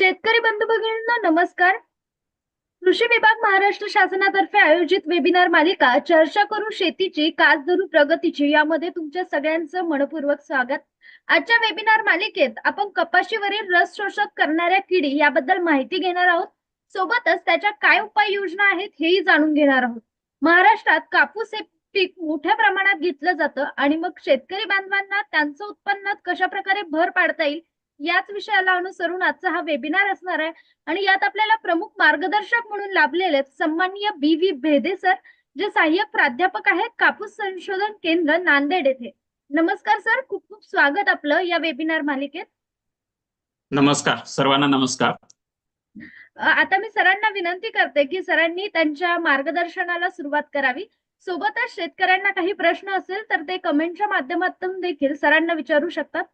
शेतकरी बंधू भगिनींना नमस्कार. कृषी विभाग महाराष्ट्र शासनातर्फे आयोजित वेबिनार मालिका चर्चा करू शेतीची कास धरू प्रगतीची यामध्ये तुमच्या सगळ्यांचं मनपूर्वक स्वागत. आजच्या वेबिनार मालिकेत आपण कपाशीवरील रस शोषक करणाऱ्या किडी याबद्दल माहिती घेणार आहोत. सोबतच त्याच्या काय उपाययोजना आहेत हेही जाणून घेणार आहोत. महाराष्ट्रात कापूस हे पीक मोठ्या प्रमाणात घेतलं जातं आणि मग शेतकरी बांधवांना त्यांचं उत्पन्नात कशा प्रकारे भर पाडता येईल याच विषयाला अनुसरून आजचा हा वेबिनार असणार आहे. आणि यात आपल्याला प्रमुख मार्गदर्शक म्हणून लाभलेले आहेत सन्माननीय बी व्ही भेदे सर जे सहाय्यक प्राध्यापक आहेत कापूस संशोधन केंद्र नांदेड येथे. नमस्कार सर खूप खूप स्वागत आपलं या वेबिनार मालिकेत. नमस्कार सर्वांना नमस्कार. आता मी सरांना विनंती करते की सरांनी त्यांच्या मार्गदर्शनाला सुरुवात करावी. सोबतच शेतकऱ्यांना काही प्रश्न असेल तर ते कमेंटच्या माध्यमातून देखील सरांना विचारू शकतात.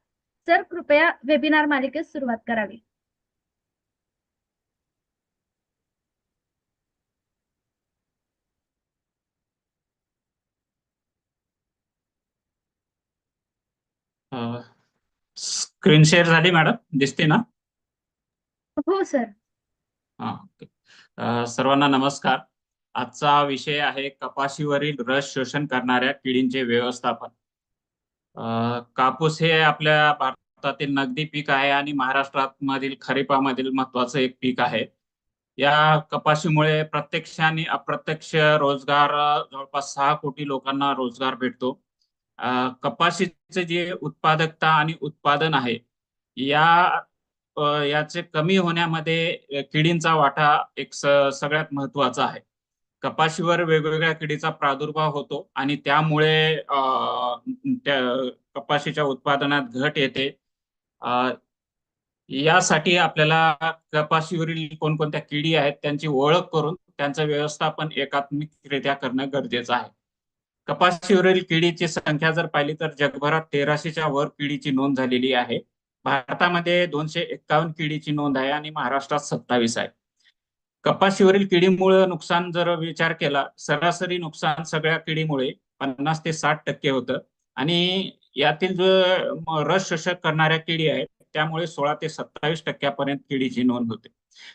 सर कृपया वेबिनार मालिकेस सुरुवात करावी. स्क्रीन शेअर झाली मॅडम दिसते ना? हो सर हा सर्वांना नमस्कार. आजचा विषय आहे कपाशीवरील रस शोषण करणाऱ्या किडींचे व्यवस्थापन. कापूस हे आपल्या भारतातील नगदी पीक आहे आणि महाराष्ट्रात मधील खरीपामधील महत्वाचं एक पीक आहे. या कपाशीमुळे प्रत्यक्ष आणि अप्रत्यक्ष रोजगार जवळपास सहा कोटी लोकांना रोजगार भेटतो. कपाशीचे जे उत्पादकता आणि उत्पादन आहे या याचे कमी होण्यामध्ये किडींचा वाटा एक सगळ्यात महत्त्वाचा आहे. कपाशीवर वेगवेगळ्या किडीचा प्रादुर्भाव होतो आणि त्यामुळे त्या कपाशीच्या उत्पादनात घट येते. यासाठी आपल्याला कपाशीवरील कोणकोणत्या किडी आहेत त्यांची ओळख करून त्यांचं व्यवस्थापन एकात्मिकरित्या करणं गरजेचं आहे. कपाशीवरील किडीची संख्या जर पाहिली तर जगभरात तेराशेच्या वर किडीची नोंद झालेली आहे. भारतामध्ये दोनशे एक्कावन्न किडीची नोंद आहे आणि महाराष्ट्रात सत्तावीस आहे. कपाशीवरील किडीमुळे नुकसान जर विचार केला सरासरी नुकसान सगळ्या किडीमुळे पन्नास ते साठ टक्के होतं. आणि यातील जो रस शोषक करणाऱ्या किडी आहेत त्यामुळे सोळा ते सत्तावीस टक्क्यापर्यंत किडीची नोंद होते.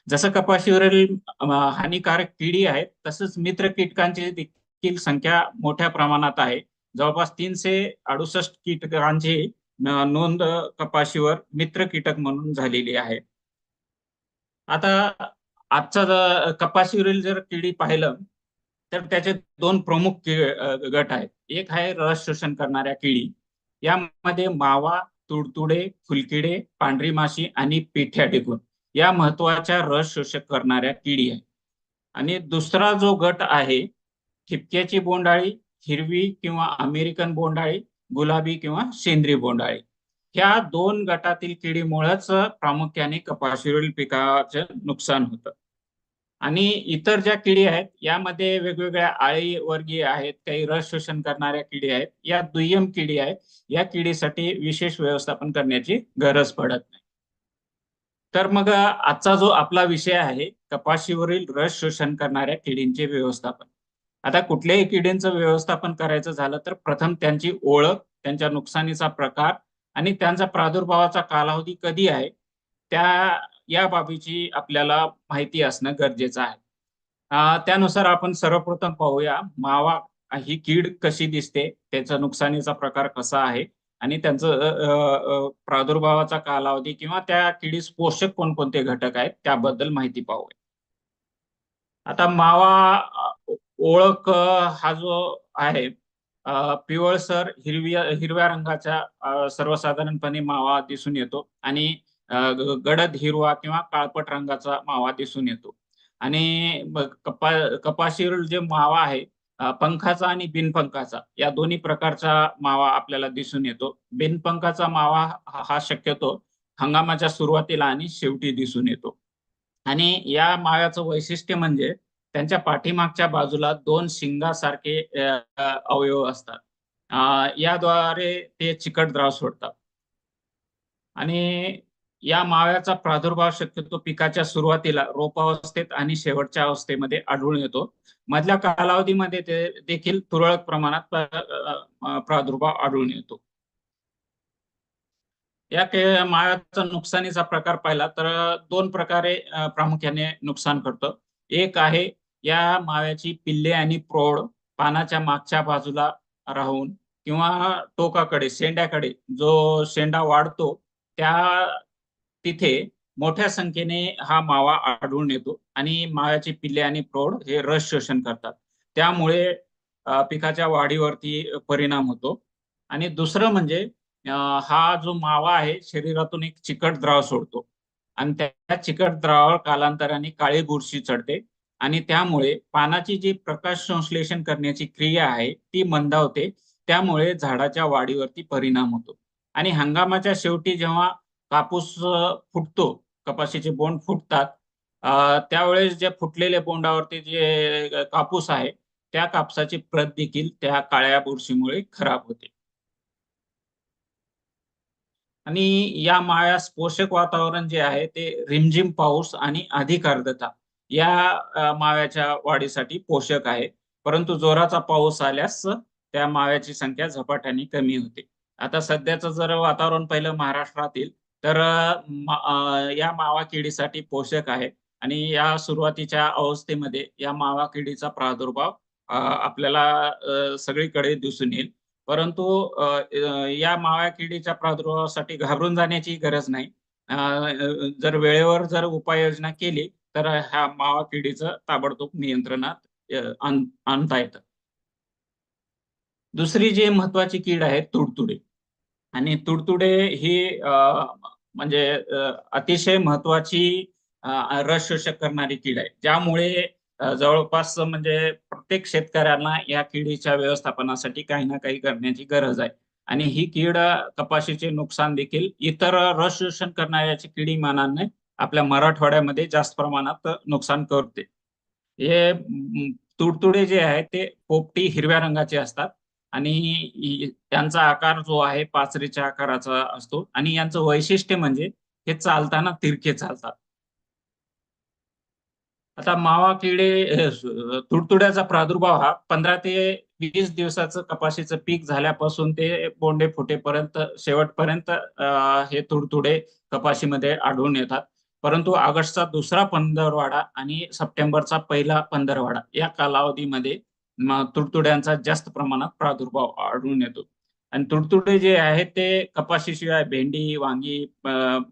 जसं कपाशीवरील हानिकारक किडी आहेत तसंच मित्र कीटकांची देखील संख्या मोठ्या प्रमाणात आहे. जवळपास तीनशे अडुसष्ट कीटकांची नोंद कपाशीवर मित्र कीटक म्हणून झालेली आहे. आता आजचा कपाशीवरील जर किडी पाहिलं तर त्याचे दोन प्रमुख गट आहेत. एक आहे रस शोषण करणाऱ्या किडी. यामध्ये मावा तुडतुडे फुलकिडे पांढरी माशी आणि पिठ्या टिकून. या महत्त्वाच्या रस शोषक करणाऱ्या किडी आहे आणि दुसरा जो गट आहे ठिपक्याची बोंडाळी हिरवी किंवा अमेरिकन बोंडाळी गुलाबी किंवा सेंद्रिय बोंडाळी ह्या दोन गटातील किडीमुळेच प्रामुख्याने कपाशीवरील पिकाचं नुकसान होतं. आणि इतर ज्या किडी आहेत यामध्ये वेगवेगळ्या आळी वर्गीय आहेत काही रस शोषण करणाऱ्या किडी आहेत या दुय्यम किडी आहेत या किडीसाठी विशेष व्यवस्थापन करण्याची गरज पडत नाही. तर मग आजचा जो आपला विषय आहे कपाशीवरील रस शोषण करणाऱ्या किडींचे व्यवस्थापन. आता कुठल्याही किडींचं व्यवस्थापन करायचं झालं तर प्रथम त्यांची ओळख त्यांच्या नुकसानीचा प्रकार आणि त्यांचा प्रादुर्भावाचा कालावधी कधी आहे त्या या बाबीची आपल्याला माहिती असणं गरजेचं आहे. त्यानुसार आपण सर्वप्रथम पाहूया मावा ही कीड कशी दिसते त्याचा नुकसानीचा प्रकार कसा आहे आणि त्यांचं प्रादुर्भावाचा कालावधी किंवा त्या किडीस पोषक कोणकोणते घटक आहेत त्याबद्दल माहिती पाहूया. आता मावा ओळख हा जो आहे पिवळसर हिरव्या हिरव्या रंगाचा सर्वसाधारणपणे मावा दिसून येतो आणि गडद हिरवा किंवा काळपट रंगाचा मावा दिसून येतो. आणि कपा कपाशीर जे मावा आहे पंखाचा आणि बिनपंखाचा या दोन्ही प्रकारचा मावा आपल्याला दिसून येतो. बिनपंखाचा मावा हा शक्यतो हंगामाच्या सुरुवातीला आणि शेवटी दिसून येतो. आणि या माव्याचं वैशिष्ट्य म्हणजे त्यांच्या पाठीमागच्या बाजूला दोन शिंगासारखे अवयव असतात. याद्वारे ते चिकट द्राव सोडतात. आणि या माव्याचा प्रादुर्भाव शक्यतो पिकाच्या सुरुवातीला रोपावस्थेत आणि शेवटच्या अवस्थेमध्ये आढळून येतो. मधल्या कालावधीमध्ये ते देखील तुरळक प्रमाणात प्रादुर्भाव आढळून येतो. या माव्याचा नुकसानीचा प्रकार पाहिला तर दोन प्रकारे प्रामुख्याने नुकसान करतं. एक आहे या माव्याची पिल्ले आणि प्रौढ पानाच्या मागच्या बाजूला राहून किंवा टोकाकडे शेंड्याकडे जो शेंडा वाढतो त्या तिथे मोठ्या संख्येने हा मावा आढळून येतो आणि माव्याची पिल्ले आणि प्रौढ हे रस शोषण करतात. त्यामुळे पिकाच्या वाढीवरती परिणाम होतो. आणि दुसरं म्हणजे हा जो मावा आहे शरीरातून एक चिकट द्राव सोडतो. आणि त्या चिकट द्रावावर कालांतराने काळी बुरशी चढते आणि त्यामुळे पानाची जी प्रकाश संश्लेषण करण्याची क्रिया आहे ती मंदावते. त्यामुळे झाडाच्या वाढीवरती परिणाम होतो. आणि हंगामाच्या शेवटी जेव्हा कापूस फुटतो. कपाशीचे बोंड फुटतात. त्यावेळेस जे फुटलेल्या बोंडावरती जे कापूस आहे त्या कापसाची प्रत देखील त्या काळ्या बुरशीमुळे खराब होते. आणि या माळ्यास पोषक वातावरण जे आहे ते रिमझिम पाऊस आणि अधिक आर्द्रता या माव्याच्या वाढीसाठी पोषक आहे. परंतु जोराचा पाऊस आल्यास त्या माव्याची संख्या झपाट्याने कमी होते. आता सध्याचं जर वातावरण पाहिलं महाराष्ट्रातील तर या मावा किडीसाठी पोषक आहे. आणि या सुरुवातीच्या अवस्थेमध्ये या मावा किडीचा प्रादुर्भाव अ, आपल्याला सगळीकडे दिसून येईल. परंतु या मावा किडीच्या प्रादुर्भावासाठी घाबरून जाण्याची गरज नाही. जर वेळेवर जर उपाययोजना केली तर ह्या मावा किडीचं ताबडतोब नियंत्रणात आणता येतं. दुसरी जी महत्वाची कीड आहे तुडतुडे. आणि तुडतुडे ही अ, म्हणजे अतिशय महत्वाची रस शोषक करणारी कीड आहे. ज्यामुळे जवळपास म्हणजे प्रत्येक शेतकऱ्यांना या किडीच्या व्यवस्थापनासाठी काही ना काही करण्याची गरज आहे. आणि ही कीड कपाशीचे नुकसान देखील इतर रस शोषण करणाऱ्याची किडी मानाने आपल्या मराठवाड्यामध्ये जास्त प्रमाणात नुकसान करते. हे तुडतुडे जे आहेत ते पोपटी हिरव्या रंगाचे असतात. आणि त्यांचा आकार जो आहे पाचरीच्या आकाराचा असतो. आणि यांचं वैशिष्ट्य म्हणजे हे चालताना तिरके चालतात. आता मावा किडे तुडतुड्याचा प्रादुर्भाव हा पंधरा ते वीस दिवसाचं कपाशीचं पीक झाल्यापासून ते बोंडे फुटेपर्यंत शेवटपर्यंत हे तुडतुडे कपाशीमध्ये आढळून येतात. परंतु ऑगस्टचा दुसरा पंधरवाडा आणि सप्टेंबरचा पहिला पंधरवाडा या कालावधीमध्ये तुडतुड्यांचा जास्त प्रमाणात प्रादुर्भाव आढळून येतो. आणि तुडतुडे जे आहेत ते कपाशीशिवाय भेंडी वांगी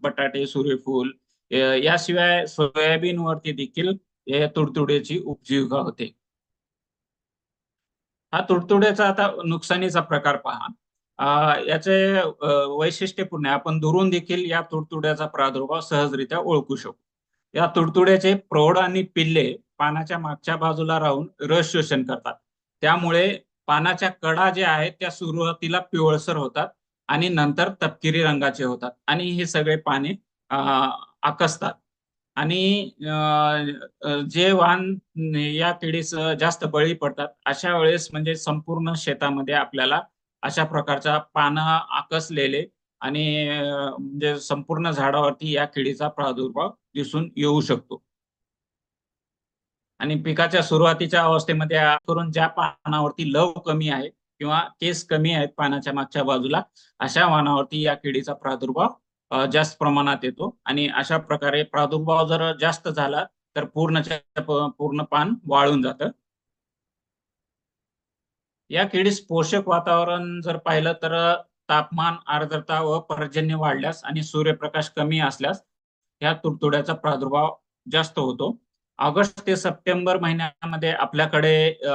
बटाटे सूर्यफूल याशिवाय सोयाबीन वरती देखील तुडतुड्याची उपजीविका होते. हा तुडतुड्याचा आता नुकसानीचा प्रकार पहा. याचे वैशिष्ट्यपूर्ण आहे. आपण दुरून देखील या तुडतुड्याचा प्रादुर्भाव सहजरित्या ओळखू शकतो या तुडतुड्याचे प्रौढ आणि पिल्ले पानाच्या मागच्या बाजूला राहून रस शोषण करतात. त्यामुळे पानाच्या कडा ज्या आहेत त्या सुरुवातीला पिवळसर होतात आणि नंतर तपकिरी रंगाचे होतात आणि हे सगळे पाने आकसतात. आणि जे वाहन या किडीस जास्त बळी पडतात अशा वेळेस म्हणजे संपूर्ण शेतामध्ये आपल्याला अशा प्रकारच्या पानं आकसलेले आणि म्हणजे संपूर्ण झाडावरती या किडीचा प्रादुर्भाव दिसून येऊ शकतो. आणि पिकाच्या सुरुवातीच्या अवस्थेमध्ये करून ज्या पानावरती लव कमी आहे किंवा केस कमी आहेत पानाच्या मागच्या बाजूला अशा वाहनावरती या किडीचा प्रादुर्भाव जास्त प्रमाणात येतो. आणि अशा प्रकारे प्रादुर्भाव जर जास्त झाला तर पूर्णच्या पूर्ण पान वाळून जातं. या किडीस पोषक वातावरण जर पाहिलं तर तापमान आर्द्रता व पर्जन्य वाढल्यास आणि सूर्यप्रकाश कमी असल्यास या तुडतुड्याचा प्रादुर्भाव जास्त होतो. ऑगस्ट ते सप्टेंबर महिन्यामध्ये आपल्याकडे अ,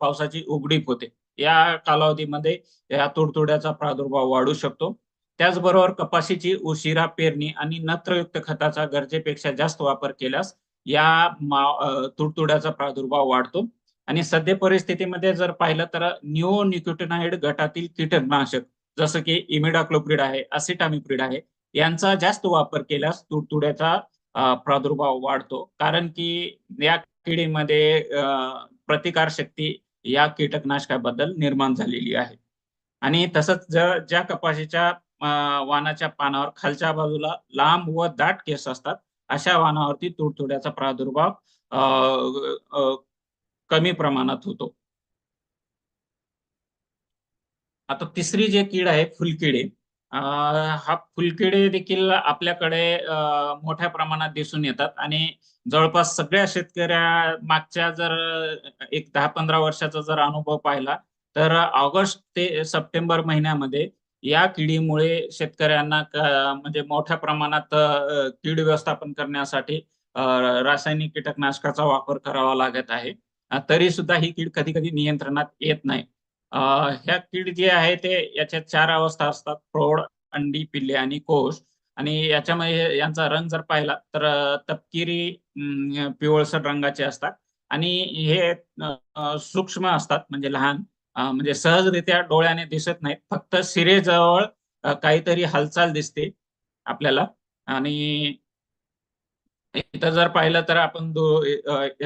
पावसाची उघडीप होते. या कालावधीमध्ये या तुडतुड्याचा प्रादुर्भाव वाढू शकतो. त्याचबरोबर कपाशीची उशिरा पेरणी आणि नत्रयुक्त खताचा गरजेपेक्षा जास्त वापर केल्यास या तुडतुड्याचा प्रादुर्भाव वाढतो. आणि सध्या परिस्थितीमध्ये जर पाहिलं तर निओनिकोटिनाइड गटातील कीटकनाशक जसं की इमिडाक्लोप्रिड आहे असिटामिप्रिड आहे यांचा जास्त वापर केल्यास तुडतुड्याचा प्रादुर्भाव वाढतो. कारण की या किडीमध्ये अ, प्रतिकार शक्ती या कीटकनाशकाबद्दल निर्माण झालेली आहे. आणि तसंच जर ज्या कपाशीच्या वानाच्या पानावर खालच्या बाजूला लांब व दाट केस असतात अशा वानावरती तुडतुड्याचा प्रादुर्भाव अ, कमी प्रमाणात होतो. आता तिसरी जे कीड आहे फुलकिडे हा फुलकिडे देखील आपल्याकडे मोठ्या प्रमाणात दिसून येतात. आणि जवळपास सगळ्या शेतकऱ्या मागच्या जर एक दहा पंधरा वर्षाचा जर अनुभव पाहिला तर ऑगस्ट ते सप्टेंबर महिन्यामध्ये या किडीमुळे शेतकऱ्यांना म्हणजे मोठ्या प्रमाणात कीड व्यवस्थापन करण्यासाठी रासायनिक कीटकनाशकाचा वापर करावा लागत आहे. तरी सुद्धा ही कीड कधी कधी नियंत्रणात येत नाही. ह्या कीड जे आहे ते याच्यात चार अवस्था असतात. प्रौढ अंडी पिल्ले आणि कोश. आणि याच्यामध्ये यांचा रंग जर पाहिला तर तपकिरी पिवळसर रंगाचे असतात. आणि हे सूक्ष्म असतात म्हणजे लहान. म्हणजे सहजरित्या डोळ्याने दिसत नाहीत. फक्त शिरेजवळ काहीतरी हालचाल दिसते आपल्याला. आणि इथं जर पाहिलं तर आपण दो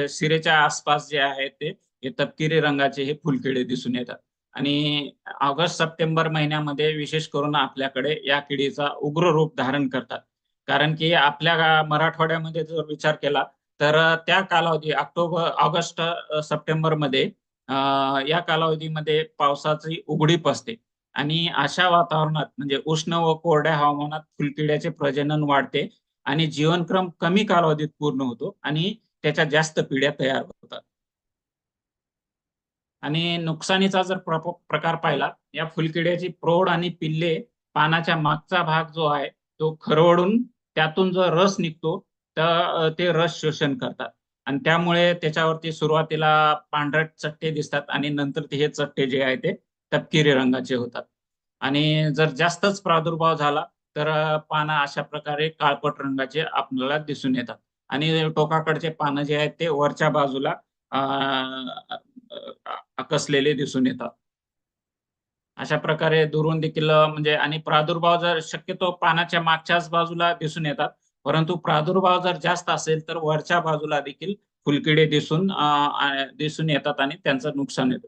शिरेच्या आसपास जे आहे ते हे तपकिरी रंगाचे हे फुलकिडे दिसून येतात. आणि ऑगस्ट सप्टेंबर महिन्यामध्ये विशेष करून आपल्याकडे या किडीचा उग्र रूप धारण करतात. कारण की आपल्या मराठवाड्यामध्ये जर विचार केला तर त्या कालावधी ऑक्टोबर ऑगस्ट सप्टेंबरमध्ये या कालावधीमध्ये पावसाची उघडीप असते. आणि अशा वातावरणात म्हणजे उष्ण व कोरड्या हवामानात फुलकिड्याचे प्रजनन वाढते आणि जीवनक्रम कमी कालावधीत पूर्ण होतो आणि त्याच्या जास्त पिढ्या तयार होतात. आणि नुकसानीचा जर प्रकार पाहिला या फुलकिड्याची प्रौढ आणि पिल्ले पानाच्या मागचा भाग जो आहे तो खरवडून त्यातून जो रस निघतो तर ते रस शोषण करतात. आणि त्यामुळे त्याच्यावरती सुरुवातीला पांढरट चट्टे दिसतात आणि नंतर ते हे चट्टे जे आहे ते तपकिरी रंगाचे होतात. आणि जर जास्तच प्रादुर्भाव झाला तर पानं अशा प्रकारे काळपट रंगाचे आपल्याला दिसून येतात. आणि टोकाकडचे पानं जे आहेत ते वरच्या बाजूला कसलेले दिसून येतात. अशा प्रकारे दुरून देखील म्हणजे आणि प्रादुर्भाव जर शक्यतो पानाच्या मागच्याच बाजूला दिसून येतात परंतु प्रादुर्भाव जर जास्त असेल तर वरच्या बाजूला देखील फुलकिडे दिसून दिसून येतात आणि त्यांचं नुकसान येतं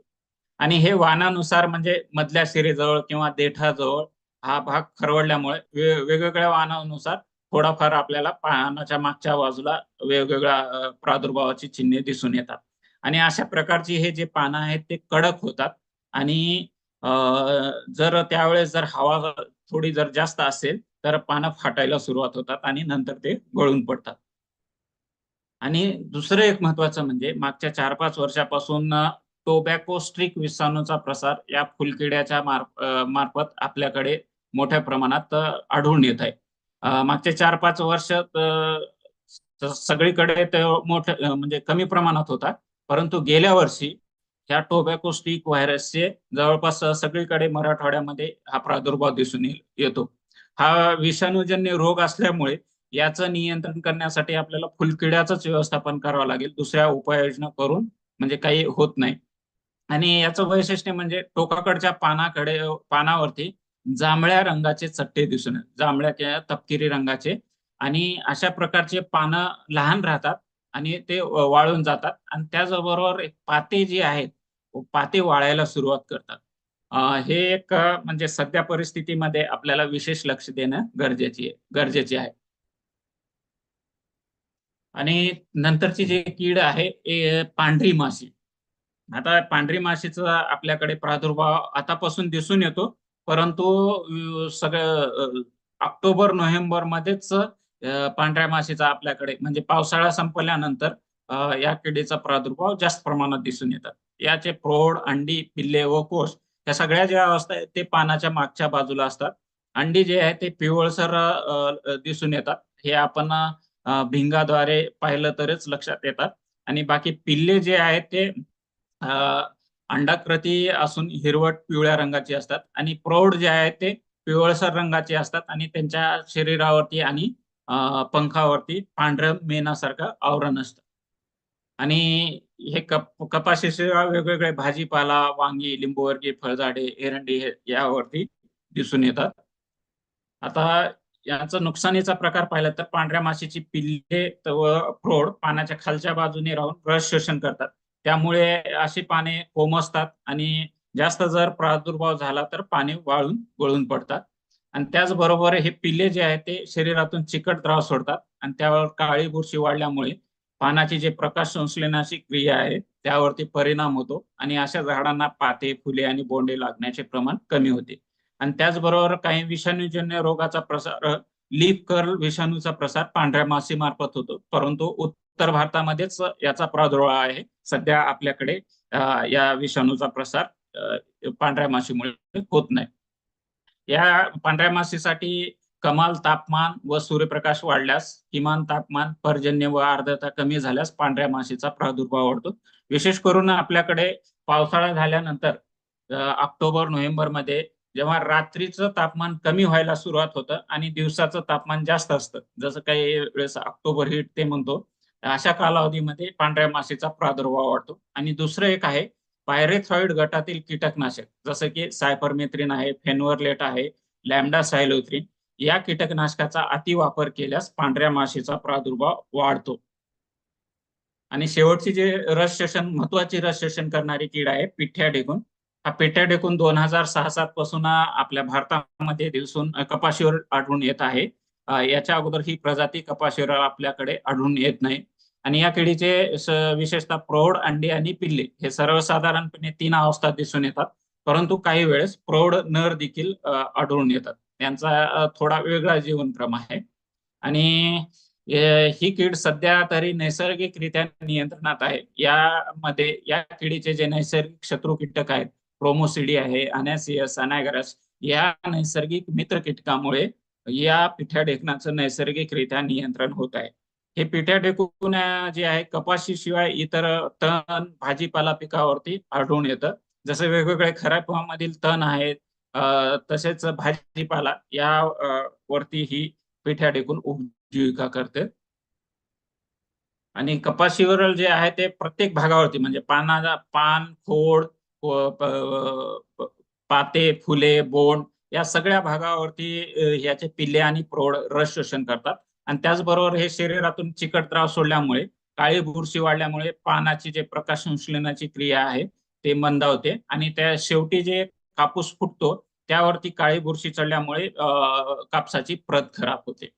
आणि हे वाहनानुसार म्हणजे मधल्या शिरेजवळ किंवा देठाजवळ हा भाग खरवडल्यामुळे वेगवेगळ्या वाहनानुसार थोडाफार आपल्याला पानाच्या मागच्या बाजूला वेगवेगळ्या प्रादुर्भावाची चिन्हे दिसून येतात. आणि अशा प्रकारची हे जे पानं आहेत ते कडक होतात. आणि जर त्यावेळेस जर हवा थोडी जर जास्त असेल तर पानं फाटायला सुरुवात होतात आणि नंतर ते गळून पडतात. आणि दुसरं एक महत्वाचं म्हणजे मागच्या चार पाच वर्षापासून टोबॅको स्ट्रिक विषाणूचा प्रसार या फुलकिड्याच्या मार्फत आपल्याकडे मोठ्या प्रमाणात आढळून येत आहे. मागचे मागच्या चार पाच वर्ष सगळीकडे ते मोठ्या म्हणजे कमी प्रमाणात होता परंतु गेल्या वर्षी ह्या टोबॅको स्टिक व्हायरसचे जवळपास सगळीकडे मराठवाड्यामध्ये हा प्रादुर्भाव दिसून येतो. हा विषाणूजन्य रोग असल्यामुळे याचं नियंत्रण करण्यासाठी आपल्याला फुलकिड्याचंच व्यवस्थापन करावं लागेल. दुसऱ्या उपाययोजना करून म्हणजे काही होत नाही. आणि याचं वैशिष्ट्य म्हणजे टोकाकडच्या पानाकडे पानावरती जांभळ्या रंगाचे चट्टे दिसून जांभळ्या किंवा तपकिरी रंगाचे. आणि अशा प्रकारचे पानं लहान राहतात. आणि ते वाळून जातात. आणि त्याचबरोबर एक पाते जे आहेत पाते वाळायला सुरुवात करतात. हे एक म्हणजे सध्या परिस्थितीमध्ये आपल्याला विशेष लक्ष देणं गरजेची आहे गरजेचे आहे. आणि नंतरची जी कीड आहे पांढरी माशी. आता पांढरी माशीचा आपल्याकडे प्रादुर्भाव आतापासून दिसून येतो. परंतु सगळं ऑक्टोबर नोव्हेंबर मध्येच पांढऱ्या माशीचा आपल्याकडे म्हणजे पावसाळा संपल्यानंतर या किडीचा प्रादुर्भाव जास्त प्रमाणात दिसून येतात. याचे प्रौढ अंडी पिल्ले व कोश या सगळ्या ज्या अवस्था आहेत ते पानाच्या मागच्या बाजूला असतात. अंडी जे आहे ते पिवळसर दिसून येतात. हे आपण भिंगाद्वारे पाहिलं तरच लक्षात येतात. आणि बाकी पिल्ले जे आहेत ते अंडाकृती असून हिरवट पिवळ्या रंगाची असतात. आणि प्रौढ जे आहेत ते पिवळसर रंगाचे असतात. आणि त्यांच्या शरीरावरती आणि पंखावरती पांढरं मेणासारखं आवरण असतं. आणि हे कप कपाशीशिवाय वेगवेगळे भाजीपाला वांगी लिंबूवर्गी फळझाडे एरंडी हे यावरती दिसून येतात. आता याचा नुकसानीचा प्रकार पाहिला तर पांढऱ्या माशीची पिल्ले व प्रौढ पाण्याच्या खालच्या बाजूने राहून रस शोषण करतात. त्यामुळे अशी पाने कोमसतात आणि जास्त जर प्रादुर्भाव झाला तर पाने वाळून गळून पडतात. आणि त्याचबरोबर हे पिल्ले जे आहेत ते शरीरातून चिकट द्राव सोडतात. आणि त्यावर काळी बुरशी वाढल्यामुळे पानाची जे प्रकाश संश्लेषणाची क्रिया आहे त्यावरती परिणाम होतो. आणि अशा झाडांना पाते फुले आणि बोंडे लागण्याचे प्रमाण कमी होते. आणि त्याचबरोबर काही विषाणूजन्य रोगाचा प्रसार लीफ कर्ल विषाणूचा प्रसार पांढऱ्या माशी मार्फत होतो. परंतु उत्तर भारतामध्येच याचा प्रादुर्भाव आहे. सध्या आपल्याकडे या विषाणूचा प्रसार पांढऱ्या माशीमुळे होत नाही. या पांढऱ्या माशीसाठी कमाल तापमान व सूर्यप्रकाश वाढल्यास किमान तापमान पर्जन्य व आर्द्रता कमी झाल्यास पांढऱ्या माशीचा प्रादुर्भाव वाढतो. विशेष करून आपल्याकडे पावसाळा झाल्यानंतर ऑक्टोबर नोव्हेंबरमध्ये जेव्हा रात्रीचं तापमान कमी व्हायला सुरुवात होतं आणि दिवसाचं तापमान जास्त असतं जसं काही वेळेस ऑक्टोबर हिट ते म्हणतो अशा कालावधीमध्ये पांढऱ्या माशीचा प्रादुर्भाव वाढतो. आणि दुसरं एक आहे पायरेथॉइड गटातील कीटकनाशक जसं की सायपरमेथ्रिन आहे फेनवरलेट आहे लॅमडा सायलोथ्रिन या कीटकनाशकाचा अतिवापर केल्यास पांढऱ्या माशीचा प्रादुर्भाव वाढतो. आणि शेवटची जे रस शोषण महत्वाची रस शोषण करणारी कीड आहे पिठ्या ढेकून. हा पिठ्या ढेकून दोन हजार सहा सात पासून आपल्या भारतामध्ये दिवसून कपाशीवर आढळून येत आहे. याच्या अगोदर ही प्रजाती कपाशीवर आपल्याकडे आढळून येत नाही. आणि या किडीचे विशेषतः प्रौढ अंडी आणि पिल्ले हे सर्वसाधारणपणे तीन अवस्था दिसून येतात. परंतु काही वेळेस प्रौढ नर देखील आढळून येतात. त्यांचा थोडा वेगळा जीवनक्रम आहे. आणि ही कीड सध्या तरी नैसर्गिकरित्या नियंत्रणात आहे. यामध्ये या किडीचे जे नैसर्गिक शत्रू कीटक आहेत प्रोमोसिडी आहे अनॅसियस अनॅगरस या नैसर्गिक मित्र कीटकामुळे या पिठ्या ढेकणाचं नैसर्गिकरित्या नियंत्रण होत आहे. हे पिठ्या ढेकून जे आहे कपाशी शिवाय इतर तण भाजीपाला पिकावरती आढळून येतं. जसं वेगवेगळे मधील तण आहेत तसेच भाजीपाला या वरती ही पिठ्या ढेकून उपजीविका करते. आणि कपाशीवर जे आहे ते प्रत्येक भागावरती म्हणजे पानाचा पान खोड पाते फुले बोंड या सगळ्या भागावरती याचे पिल्ले आणि प्रौढ रस शोषण करतात. आणि त्याचबरोबर हे शरीरातून चिकट त्रास सोडल्यामुळे काळी बुरशी वाढल्यामुळे पानाची जे प्रकाश संश्लेषणाची क्रिया आहे ते मंदावते आणि त्या शेवटी जे कापूस फुटतो त्यावरती काळी बुरशी चढल्यामुळे कापसाची प्रत खराब होते.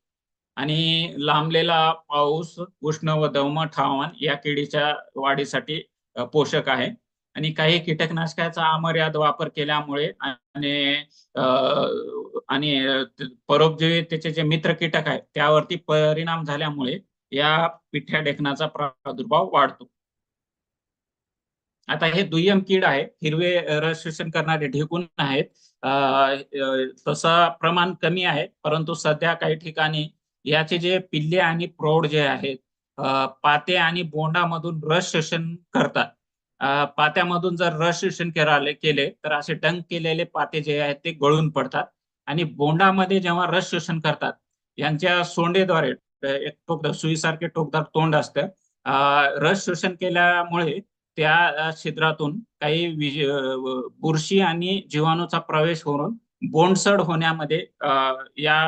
आणि लांबलेला पाऊस उष्ण व दमट हवामान या किडीच्या वाढीसाठी पोषक आहे. आणि काही कीटकनाशकाचा अमर्याद वापर केल्यामुळे आणि आणि परोपजीवी त्याचे जे मित्र कीटक आहेत त्यावरती परिणाम झाल्यामुळे या पिठ्या ढेकणाचा प्रादुर्भाव वाढतो. आता हे दुय्यम कीड आहे हिरवे रस शोषण करणारे ढेकून आहेत तसं प्रमाण कमी आहे परंतु सध्या काही ठिकाणी याचे जे पिल्ले आणि प्रौढ जे आहेत पाते आणि बोंडामधून रस शोषण करतात. पात्यामधून जर रस शोषण केले तर असे डंक केलेले पाते जे आहेत ते गळून पडतात. आणि बोंडामध्ये जेव्हा रस शोषण करतात यांच्या सोंडेद्वारे एक टोकदार सुईसारखे टोकदार तोंड असतं. रस शोषण केल्यामुळे त्या छिद्रातून काही बुरशी आणि जीवाणूचा प्रवेश होऊन बोंडसड होण्यामध्ये या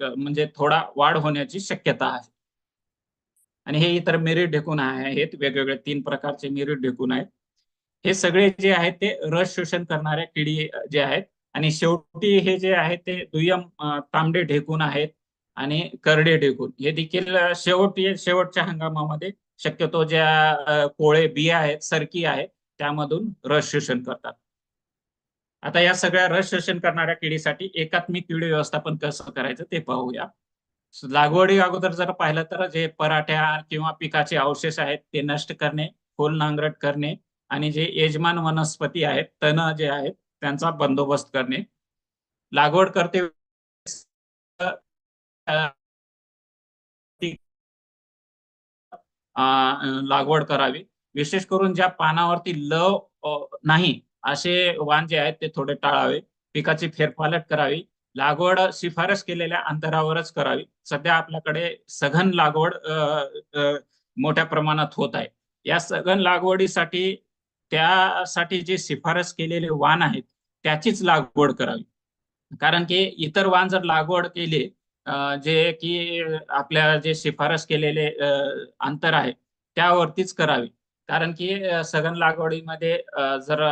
म्हणजे थोडा वाढ होण्याची शक्यता आहे. आणि हे इतर मेरिट ढेकून आहेत वेगवेगळे तीन प्रकारचे मेरिट ढेकून आहेत. हे सगळे जे आहेत ते रस शोषण करणाऱ्या किडी जे आहेत. आणि शेवटी हे जे आहे ते दुय्यम तांबडे ढेकून आहेत आणि करडे ढेकून. हे देखील शेवटी शेवटच्या हंगामामध्ये शक्यतो ज्या कोळे बिया आहेत सरकी आहेत त्यामधून रस शोषण करतात. आता या सगळ्या रस शोषण करणाऱ्या किडीसाठी एकात्मिक किडी व्यवस्थापन कसं करायचं ते पाहूया. लागवडी अगोदर जर पाहिलं तर जे पराठ्या किंवा पिकाचे अवशेष आहेत ते नष्ट करणे खोल नांगरट करणे आणि जे यजमान वनस्पती आहेत तण जे आहेत त्यांचा बंदोबस्त करणे. लागवड करते लागवड करावी. विशेष करून ज्या पानावरती लव नाही असे वाण जे आहेत ते थोडे टाळावे. पिकाची फेरफालट करावी. लागवड शिफारस केलेल्या अंतरावरच करावी. सध्या आपल्याकडे सघन लागवड मोठ्या प्रमाणात होत आहे. या सघन लागवडीसाठी त्यासाठी जे शिफारस केलेले वाण आहेत त्याचीच लागवड करावी. कारण की इतर वाण जर लागवड केली जे की आपल्या जे शिफारस केलेले अंतर आहे त्यावरतीच करावी. कारण की सघन लागवडीमध्ये जर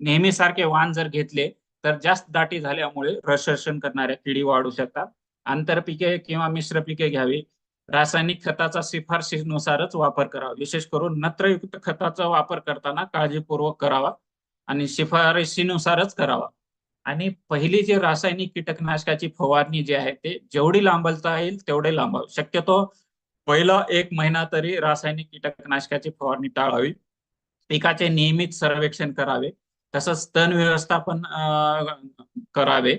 नेहमीसारखे वाण जर घेतले तर जास्त दाटी झाल्यामुळे रसशोषण करणाऱ्या किडी वाढू शकतात. आंतरपिके किंवा मिश्र पिके घ्यावी. रासायनिक खताचा शिफारशीनुसारच वापर करावा. विशेष करून नत्रयुक्त खताचा वापर करताना काळजीपूर्वक करावा आणि शिफारशीनुसारच करावा. आणि पहिली जी रासायनिक कीटकनाशकाची फवारणी जी आहे ते जेवढी लांबलता येईल तेवढे लांबावी. शक्यतो पहिला एक महिना तरी रासायनिक कीटकनाशकाची फवारणी टाळावी. पिकाचे नियमित सर्वेक्षण करावे. तसंच तण व्यवस्थापन करावे.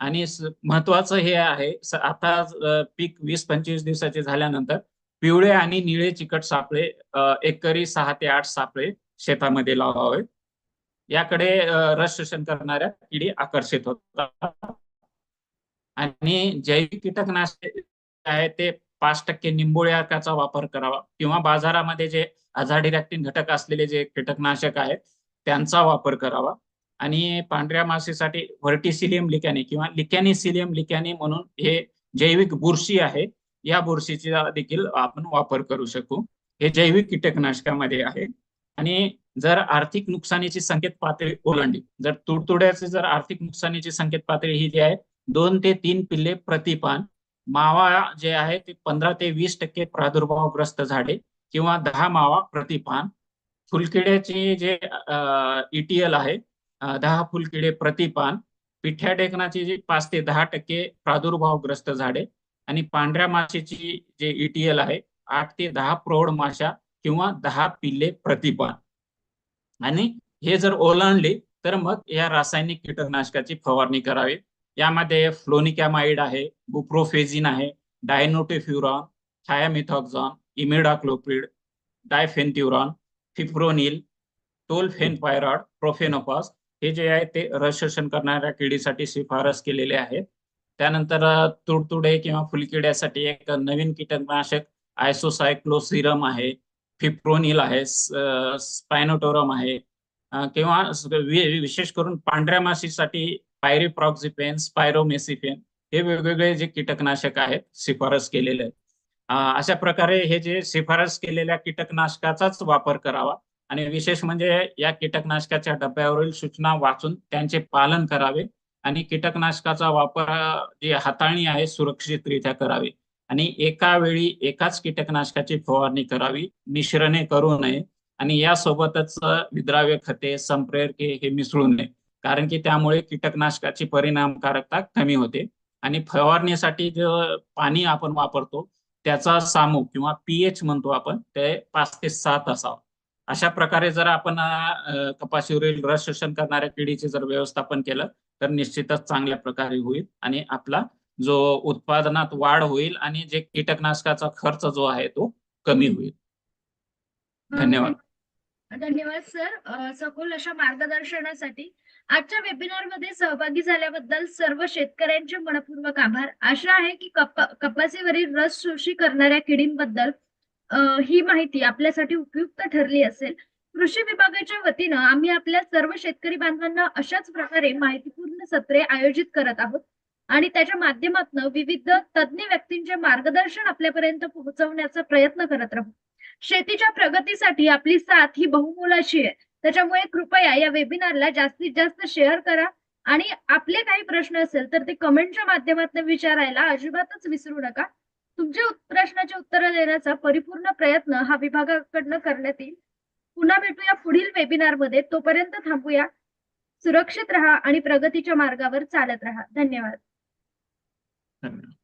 आणि महत्वाचं हे आहे आता पीक वीस पंचवीस दिवसाचे झाल्यानंतर पिवळे आणि निळे चिकट सापळे एकरी सहा ते आठ सापळे शेतामध्ये लावावे. याकडे रस शोषण करणाऱ्या किडी आकर्षित होतात. आणि जैविक कीटकनाशक आहे ते पाच टक्के निंबोळ्याचा वापर करावा. किंवा बाजारामध्ये जे अझाडिरॅक्टिन घटक असलेले जे कीटकनाशक आहेत त्यांचा वापर करावा. आणि पांढऱ्या माशीसाठी व्हर्टिसिलियम लिकॅने किंवा लिकॅनिसिलियम लिकॅने म्हणून हे जैविक बुरशी आहे या बुरशीचा देखील आपण वापर करू शकू. हे जैविक कीटकनाशकामध्ये आहे. आणि जर आर्थिक नुकसानीची संकेत पातळी ओलांडली जर तुडतुड्याचे जर आर्थिक नुकसानीची संकेत पातळी ही जी आहे दोन ते तीन पिल्ले प्रतिपान मावा जे आहे ते पंधरा ते वीस टक्के प्रादुर्भावग्रस्त झाडे किंवा दहा मावा प्रतिपान फुलकिड्याचे जे ईटीएल आहे दहा फुलकिडे प्रतिपान पिठ्या टेकनाची जी पाच ते दहा टक्के प्रादुर्भावग्रस्त झाडे आणि पांढऱ्या माशेची जे ईटीएल आहे आठ ते दहा प्रौढ माशा किंवा दहा पिल्ले प्रतिपान. आणि हे जर ओलांडले तर मग या रासायनिक कीटकनाशकाची फवारणी करावी. यामध्ये फ्लोनिकॅमाइड आहे बुप्रोफेझिन आहे dinotefuran thiamethoxam imidacloprid diafenthiuron fipronil tolfenpyrad profenofos हे जे आहे ते रस शोषण करणाऱ्या किडीसाठी शिफारस केलेले आहेत. त्यानंतर तुडतुडे किंवा फुलकिड्यासाठी एक नवीन कीटकनाशक आयसोसायक्लोसिरम आहे फिप्रोनिल आहे स्पायनोटोरम आहे किंवा विशेष करून पांढऱ्या माशीसाठी पायरिप्रॉक्झिपेन स्पायरोमेसिफेन हे वेगवेगळे जे कीटकनाशक आहेत शिफारस केलेले आहेत. अशा प्रकारे हे जे शिफारस केलेल्या कीटकनाशकाचाच वापर करावा. आणि विशेष म्हणजे या कीटकनाशकाच्या डब्यावरील सूचना वाचून त्यांचे पालन करावे आणि कीटकनाशकाचा वापर जी हाताळणी आहे सुरक्षितरित्या करावी. आणि एका वेळी एकाच कीटकनाशकाची फवारणी करावी मिश्रणे करू नये आणि यासोबतच विद्राव्य खते संप्रेरके हे मिसळू नये. कारण की त्यामुळे कीटकनाशकाची परिणामकारकता कमी होते. आणि फवारणीसाठी जे पाणी आपण वापरतो त्याचा सामू किंवा पीएच म्हणतो आपण ते पाच ते सात असावा. अशा प्रकारे जर आपण कपाशीवरील रस शोषण करणाऱ्या किडीचे जर व्यवस्थापन केलं तर निश्चितच चांगल्या प्रकारे होईल आणि आपला जो उत्पादनात वाढ होईल आणि जे कीटकनाशकाचा खर्च जो आहे तो कमी होईल. धन्यवाद. धन्यवाद सर. सखोल अशा मार्गदर्शनासाठी आजच्या वेबिनारमध्ये सहभागी झाल्याबद्दल सर्व शेतकऱ्यांचे मनपूर्वक आभार. आशा आहे की कप कपासीवरील रस शोषी करणाऱ्या किडींबद्दल ही माहिती आपल्यासाठी उपयुक्त ठरली असेल. कृषी विभागाच्या वतीनं आम्ही आपल्या सर्व शेतकरी बांधवांना अशाच प्रकारे माहितीपूर्ण सत्रे आयोजित करत आहोत आणि त्याच्या माध्यमातून विविध तज्ज्ञ व्यक्तींचे मार्गदर्शन आपल्यापर्यंत पोहोचवण्याचा प्रयत्न करत राहू. शेतीच्या प्रगतीसाठी आपली साथ ही बहुमोलाची आहे. त्याच्यामुळे कृपया या वेबिनारला जास्तीत जास्त शेअर करा. आणि आपले काही प्रश्न असेल तर ते कमेंटच्या माध्यमातून विचारायला अजिबातच विसरू नका. तुमचे प्रश्नाचे उत्तरं देण्याचा परिपूर्ण प्रयत्न हा विभागाकडनं करण्यात येईल. पुन्हा भेटूया पुढील वेबिनारमध्ये तोपर्यंत थांबूया. सुरक्षित राहा आणि प्रगतीच्या मार्गावर चालत राहा. धन्यवाद. धन्यवाद.